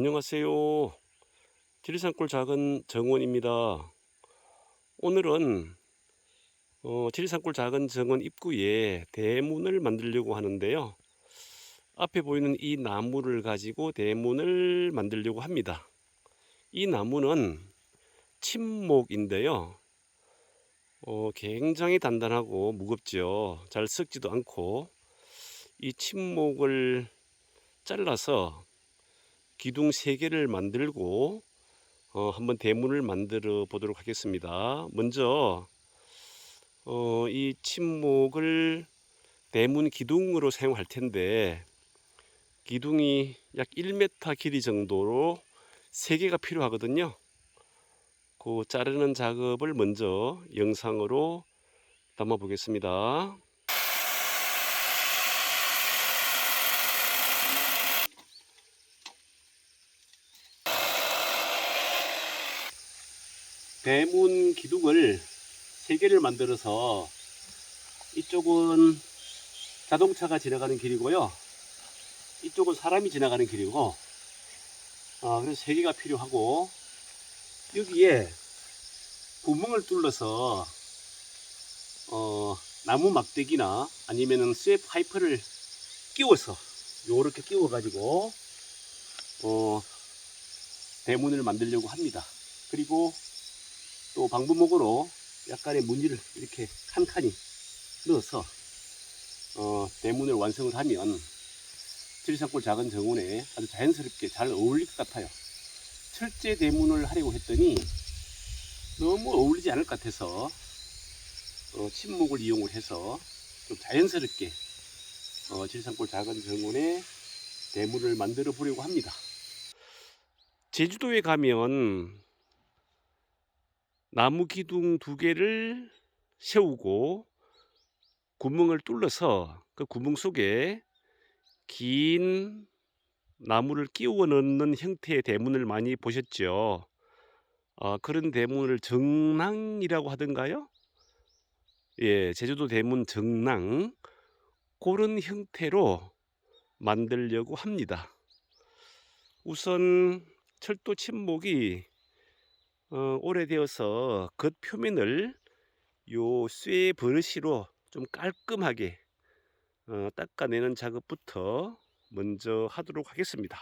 안녕하세요. 지리산골 작은 정원입니다. 오늘은 어, 지리산골 작은 정원 입구에 대문을 만들려고 하는데요. 앞에 보이는 이 나무를 가지고 대문을 만들려고 합니다. 이 나무는 침목인데요. 어, 굉장히 단단하고 무겁죠. 잘 썩지도 않고 이 침목을 잘라서 기둥 3개를 만들고 어, 한번 대문을 만들어 보도록 하겠습니다. 먼저 어, 이 침목을 대문 기둥으로 사용할 텐데 기둥이 약 1m 길이 정도로 3개가 필요하거든요. 그 자르는 작업을 먼저 영상으로 담아 보겠습니다. 대문 기둥을 세 개를 만들어서 이쪽은 자동차가 지나가는 길이고요. 이쪽은 사람이 지나가는 길이고, 아, 그래서 세 개가 필요하고, 여기에 구멍을 뚫러서, 어, 나무 막대기나 아니면은 쇠 파이프를 끼워서, 요렇게 끼워가지고, 어, 대문을 만들려고 합니다. 그리고 또 방부목으로 약간의 무늬를 이렇게 칸칸이 넣어서 어, 대문을 완성을 하면 지리산골 작은 정원에 아주 자연스럽게 잘 어울릴 것 같아요. 철제 대문을 하려고 했더니 너무 어울리지 않을 것 같아서 어, 침묵을 이용을 해서 좀 자연스럽게 어, 지리산골 작은 정원에 대문을 만들어 보려고 합니다. 제주도에 가면 나무 기둥 두 개를 세우고 구멍을 뚫어서 그 구멍 속에 긴 나무를 끼워 넣는 형태의 대문을 많이 보셨죠. 어, 그런 대문을 정낭이라고 하던가요? 예, 제주도 대문 정낭 그런 형태로 만들려고 합니다. 우선 철도 침목이 어, 오래되어서 겉 표면을 요 쇠 버릇이로 좀 깔끔하게 어, 닦아내는 작업부터 먼저 하도록 하겠습니다.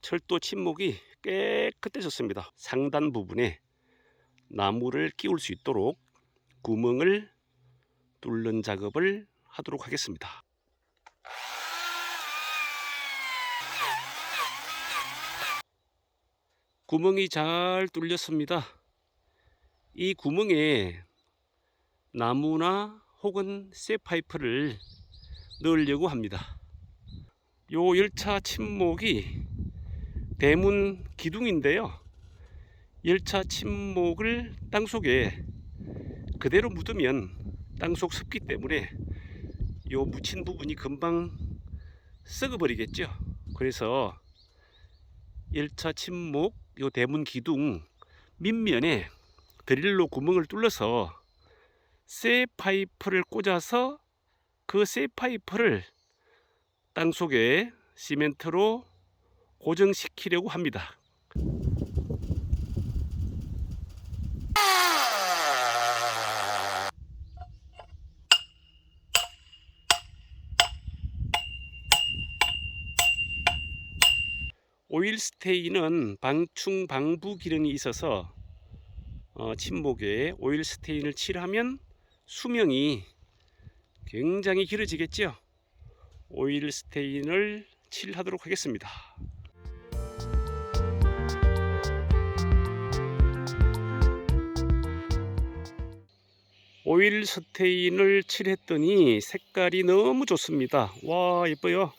철도 침목이 깨끗해졌습니다. 상단 부분에 나무를 끼울 수 있도록 구멍을 뚫는 작업을 하도록 하겠습니다. 구멍이 잘 뚫렸습니다. 이 구멍에 나무나 혹은 쇠 파이프를 넣으려고 합니다. 요 열차 침목이 대문 기둥인데요. 열차 침목을 땅속에 그대로 묻으면 땅속 습기 때문에 요 묻힌 부분이 금방 썩어 버리겠죠. 그래서 열차 침목 요 대문 기둥 밑면에 드릴로 구멍을 뚫어서 쇠 파이프를 꽂아서 그 쇠 파이프를 땅 속에 시멘트로 고정시키려고 합니다. 오일 스테인은 방충 방부 기능이 있어서 어, 침목에 오일 스테인을 칠하면 수명이 굉장히 길어지겠죠. 오일 스테인을 칠하도록 하겠습니다. 오일 스테인을 칠했더니 색깔이 너무 좋습니다. 와 예뻐요.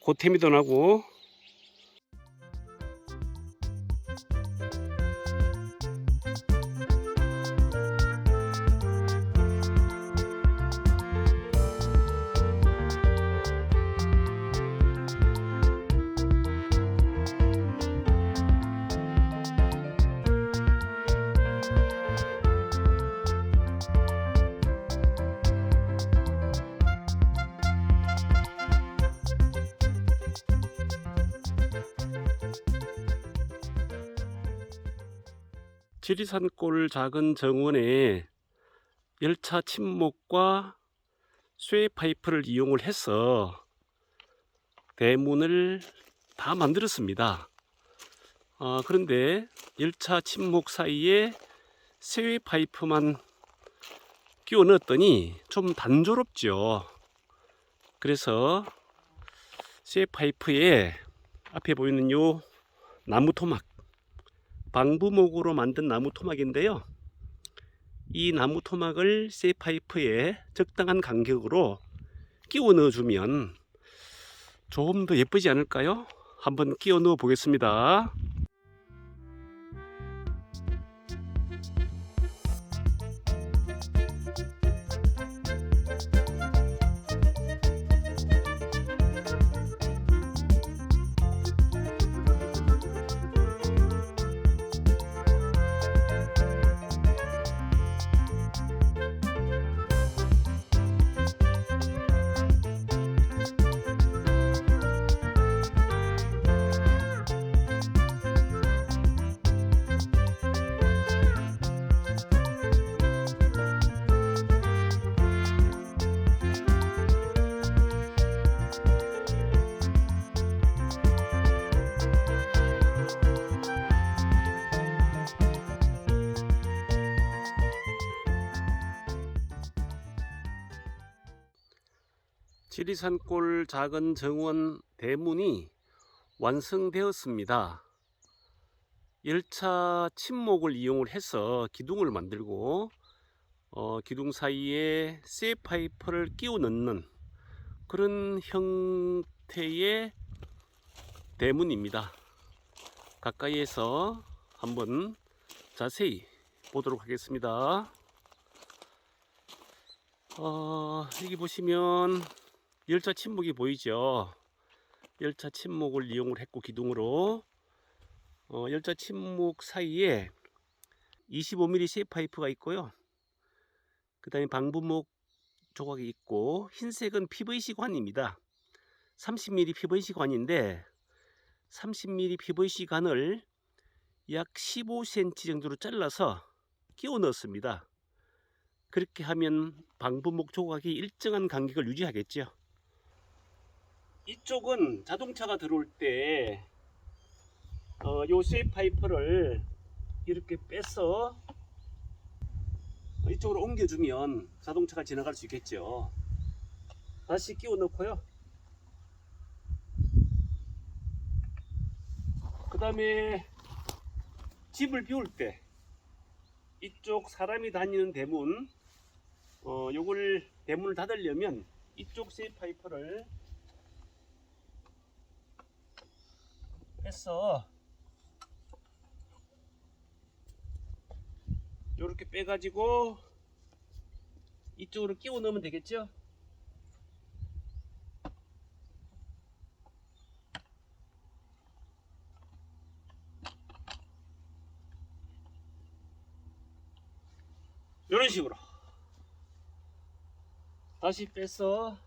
고태미도 나고 지리산골 작은 정원에 열차 침목과 쇠 파이프를 이용을 해서 대문을 다 만들었습니다. 아, 그런데 열차 침목 사이에 쇠 파이프만 끼워 넣었더니 좀 단조롭죠. 그래서 쇠 파이프에 앞에 보이는 요 나무 토막 방부목으로 만든 나무 토막인데요. 이 나무 토막을 쇠 파이프에 적당한 간격으로 끼워 넣어주면 조금 더 예쁘지 않을까요? 한번 끼워 넣어 보겠습니다. 지리산골 작은 정원 대문이 완성되었습니다. 열차 침목을 이용을 해서 기둥을 만들고 어, 기둥 사이에 쇠 파이프를 끼워 넣는 그런 형태의 대문입니다. 가까이에서 한번 자세히 보도록 하겠습니다. 어, 여기 보시면 열차 침목이 보이죠? 열차 침목을 이용을 했고 기둥으로 어, 열차 침목 사이에 25mm 쇠 파이프가 있고요. 그 다음에 방부목 조각이 있고 흰색은 PVC 관입니다. 30mm PVC 관인데 30mm PVC 관을 약 15cm 정도로 잘라서 끼워 넣었습니다. 그렇게 하면 방부목 조각이 일정한 간격을 유지하겠죠. 이쪽은 자동차가 들어올 때 어, 요쇠 파이프를 이렇게 빼서 이쪽으로 옮겨주면 자동차가 지나갈 수 있겠죠. 다시 끼워 넣고요. 그 다음에 집을 비울 때 이쪽 사람이 다니는 대문 어, 요걸 대문을 닫으려면 이쪽 쇠 파이프를 빼서 요렇게 빼가지고 이쪽으로 끼워 넣으면 되겠죠? 이런 식으로. 다시 빼서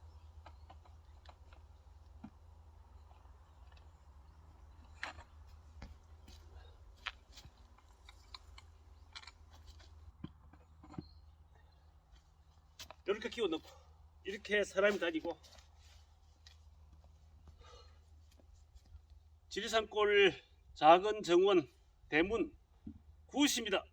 이렇게 끼워 넣고 이렇게 사람이 다니고 지리산골 작은 정원 대문 구우십니다.